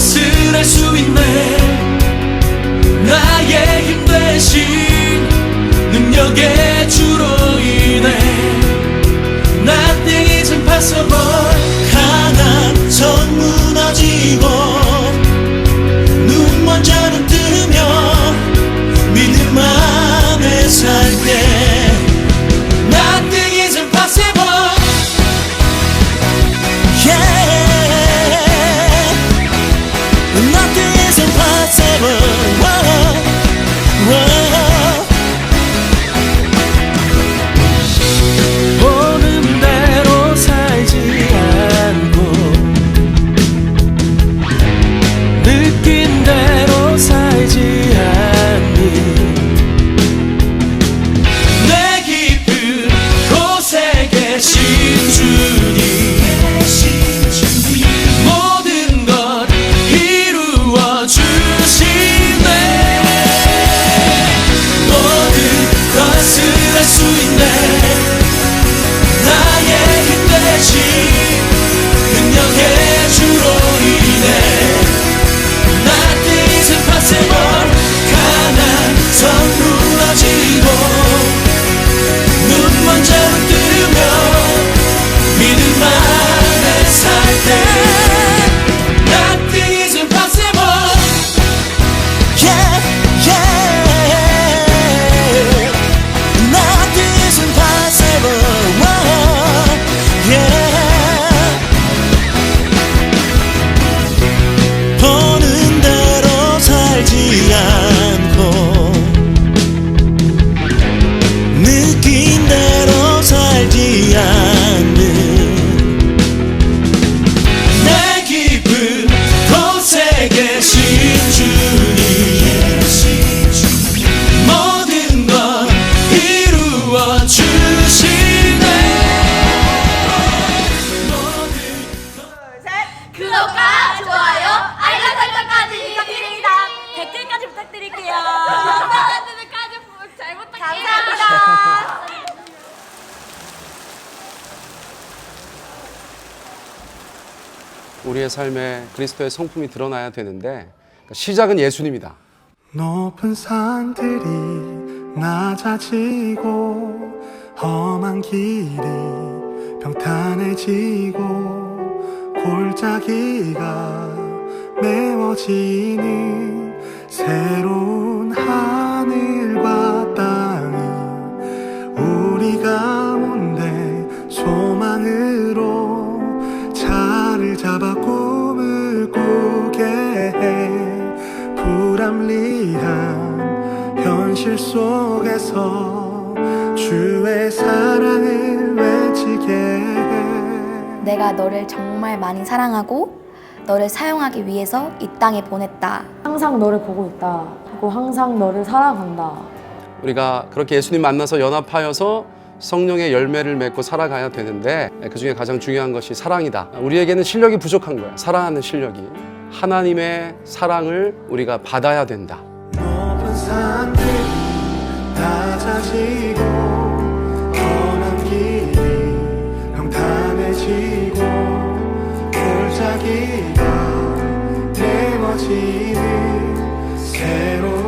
것을 알 수 있네. 나의 힘 대신 능력의 주로 인해 Nothing is impossible 강한 전 무너지고 감사합니다. 우리의 삶에 그리스도의 성품이 드러나야 되는데 그러니까 시작은 예수님이다. 높은 산들이 낮아지고 험한 길이 평탄해지고 골짜기가 메워지는 새로운 하 소망으로 차를 잡아 꿈을 꾸게 해 불합리한 현실 속에서 주의 사랑을 외치게 해 내가 너를 정말 많이 사랑하고 너를 사용하기 위해서 이 땅에 보냈다. 항상 너를 보고 있다. 그리고 항상 너를 사랑한다. 우리가 그렇게 예수님 만나서 연합하여서 성령의 열매를 맺고 살아가야 되는데 그 중에 가장 중요한 것이 사랑이다. 우리에게는 실력이 부족한 거야. 사랑하는 실력이. 하나님의 사랑을 우리가 받아야 된다. 골짜기가 메워지는 새로운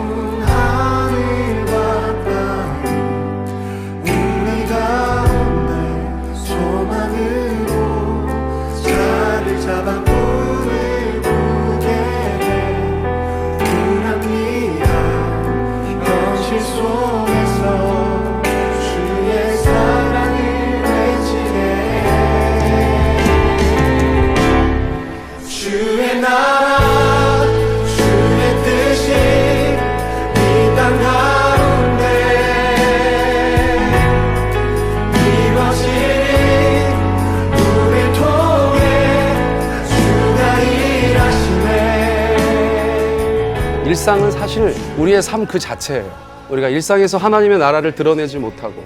일상은 사실 우리의 삶 그 자체예요. 우리가 일상에서 하나님의 나라를 드러내지 못하고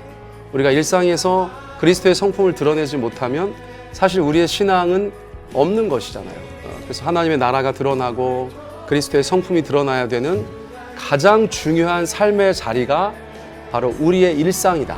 우리가 일상에서 그리스도의 성품을 드러내지 못하면 사실 우리의 신앙은 없는 것이잖아요. 어, 그래서 하나님의 나라가 드러나고 그리스도의 성품이 드러나야 되는 가장 중요한 삶의 자리가 바로 우리의 일상이다.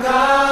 God.